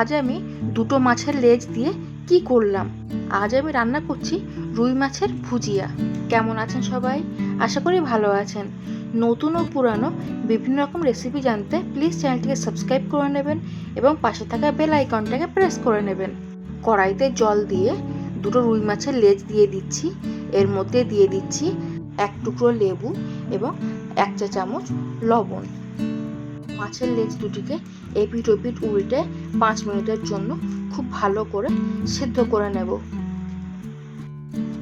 আজ আমি দুটো মাছের লেজ দিয়ে কি করলাম? আজ আমি রান্না করছি রুই মাছের ভুজিয়া। কেমন আছেন সবাই? আশা করি ভালো আছেন। নতুন ও পুরানো বিভিন্ন রকম রেসিপি জানতে প্লিজ চ্যানেলটিকে সাবস্ক্রাইব করে নেবেন এবং পাশে থাকা বেল আইকনটাকে প্রেস করে নেবেন। কড়াইতে জল দিয়ে দুটো রুই মাছের লেজ দিয়ে দিচ্ছি। এর মধ্যে দিয়ে দিচ্ছি এক টুকরো লেবু এবং এক চা চামচ লবণ। মাছের লেজ দুটিকে এপিট ওপিট উল্টে পাঁচ মিনিটের জন্য খুব ভালো করে সেদ্ধ করে নেব।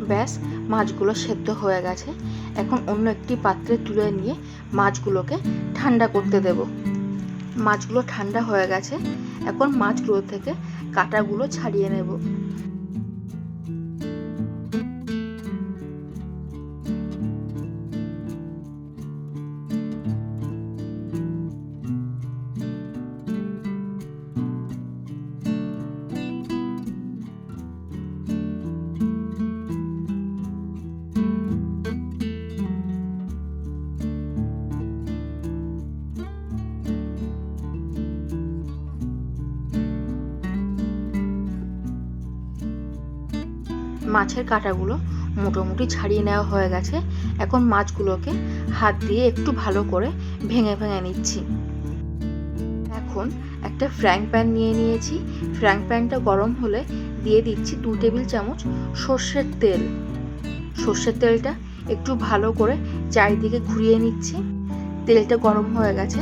ব্যাস, মাছগুলো সেদ্ধ হয়ে গেছে। এখন অন্য একটি পাত্রে তুলে নিয়ে মাছগুলোকে ঠান্ডা করতে দেব। মাছগুলো ঠান্ডা হয়ে গেছে। এখন মাছগুলো থেকে কাঁটাগুলো ছাড়িয়ে নেব। মাছের কাঁটাগুলো মোটামুটি ছাড়িয়ে নেওয়া হয়ে গেছে। এখন মাছগুলোকে হাত দিয়ে একটু ভালো করে ভেঙে ভেঙে নিচ্ছি। এখন একটা ফ্রাইং প্যান নিয়ে নিয়েছি। ফ্রাইং প্যানটা গরম হলে দিয়ে দিচ্ছি দু টেবিল চামচ সর্ষের তেল। সর্ষের তেলটা একটু ভালো করে চারিদিকে ঘুরিয়ে নিচ্ছি। তেলটা গরম হয়ে গেছে।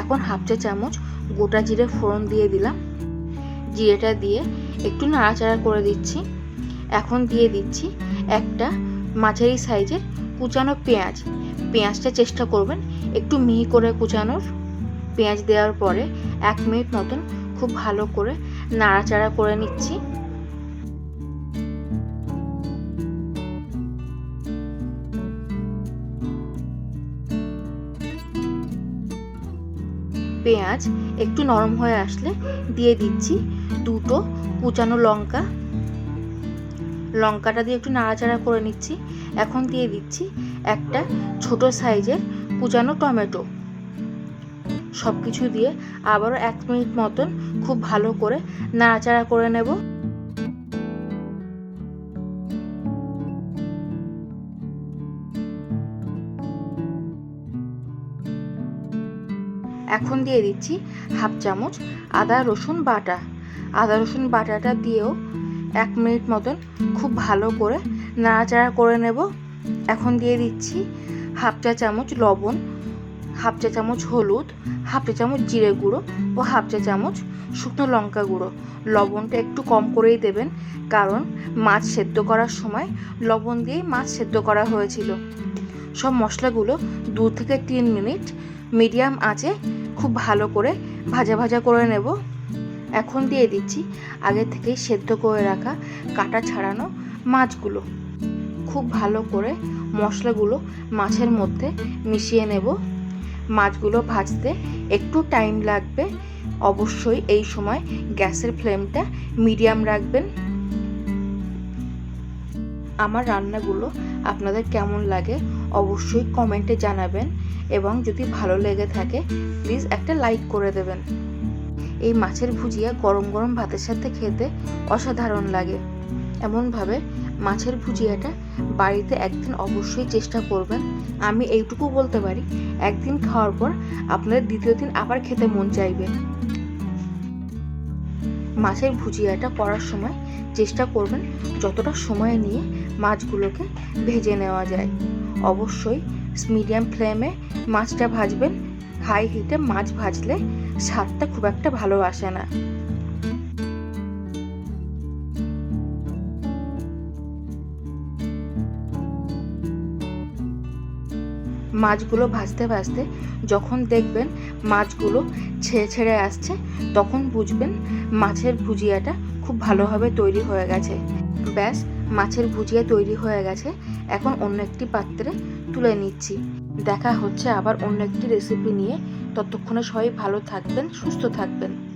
এখন হাফ চা চামচ গোটা জিরে ফোড়ন দিয়ে দিলাম। জিরেটা দিয়ে একটু নাড়াচাড়া করে দিচ্ছি। এখন দিয়ে দিচ্ছি একটা মাঝারি সাইজের কুচানো পেঁয়াজ। পেঁয়াজটা চেষ্টা করবেন একটু মিহি করে কুচানোর। পেঁয়াজ দেওয়ার পরে এক মিনিট মতন খুব ভালো করে নাড়াচাড়া করে নিচ্ছি। পেঁয়াজ একটু নরম হয়ে আসলে দিয়ে দিচ্ছি দুটো কুচানো লঙ্কা লঙ্কাটা দিয়ে একটু নাড়াচাড়া করে নিচ্ছি। এখন দিয়ে দিচ্ছি একটা ছোট সাইজের কুচানো টমেটো। সব কিছু দিয়ে আবারও এক মিনিট মতন খুব ভালো করে নাড়াচাড়া করে নেব। এখন দিয়ে দিচ্ছি হাফ চামচ আদা রসুন বাটা। আদা রসুন বাটাটা দিয়েও এক মিনিট মতন খুব ভালো করে নাড়াচাড়া করে নেব। এখন দিয়ে দিচ্ছি হাফ চা চামচ লবণ, হাফ চা চামচ হলুদ, হাফ চা চামচ জিরে গুঁড়ো ও হাফ চা চামচ শুকনো লঙ্কা গুঁড়ো। লবণটা একটু কম করেই দেবেন, কারণ মাছ সেদ্ধ করার সময় লবণ দিয়েই মাছ সেদ্ধ করা হয়েছিল। সব মশলাগুলো দু থেকে তিন মিনিট মিডিয়াম আঁচে খুব ভালো করে ভাজা ভাজা করে নেব। এখন দিয়ে দিচ্ছি। আগে থেকেই সেদ্ধ করে রাখা কাটা ছাড়ানো মাছগুলো। খুব ভালো করে মশলাগুলো মাছের মধ্যে মিশিয়ে নেব। মাছগুলো ভাজতে একটু টাইম লাগবে। অবশ্যই এই সময় গ্যাসের ফ্লেমটা মিডিয়াম রাখবেন। আমার রান্নাগুলো আপনাদের কেমন লাগে অবশ্যই কমেন্টে জানাবেন এবং যদি ভালো লেগে থাকে, প্লিজ একটা লাইক করে দেবেন। এই মাছের ভুজিয়া গরম গরম ভাতের সাথে খেতে অসাধারণ লাগে। এমনভাবে মাছের ভুজিয়াটা বাড়িতে একদিন অবশ্যই চেষ্টা করবেন। আমি এইটুকু বলতে পারি, একদিন খাওয়ার পর আপনাদের দ্বিতীয় দিন আবার খেতে মন চাইবে। মাছের ভুজিয়াটা করার সময় চেষ্টা করবেন যতটা সময় নিয়ে মাছগুলোকে ভেজে নেওয়া যায়। অবশ্যই মিডিয়াম ফ্লেমে মাছটা ভাজবেন। হাই হিটে মাছ ভাজলে স্বাদটা খুব একটা ভালো আসে না। মাছগুলো ভাজতে ভাজতে যখন দেখবেন মাছগুলো ছেড়ে ছেড়ে আসছে, তখন বুঝবেন মাছের ভুজিয়াটা খুব ভালোভাবে তৈরি হয়ে গেছে। ব্যাস, মাছের ভুজিয়া তৈরি হয়ে গেছে। এখন অন্য একটি পাত্রে তুলে নিচ্ছি। দেখা হচ্ছে আবার অন্য একটি রেসিপি নিয়ে। ততক্ষণে সবাই ভালো থাকবেন সুস্থ থাকবেন।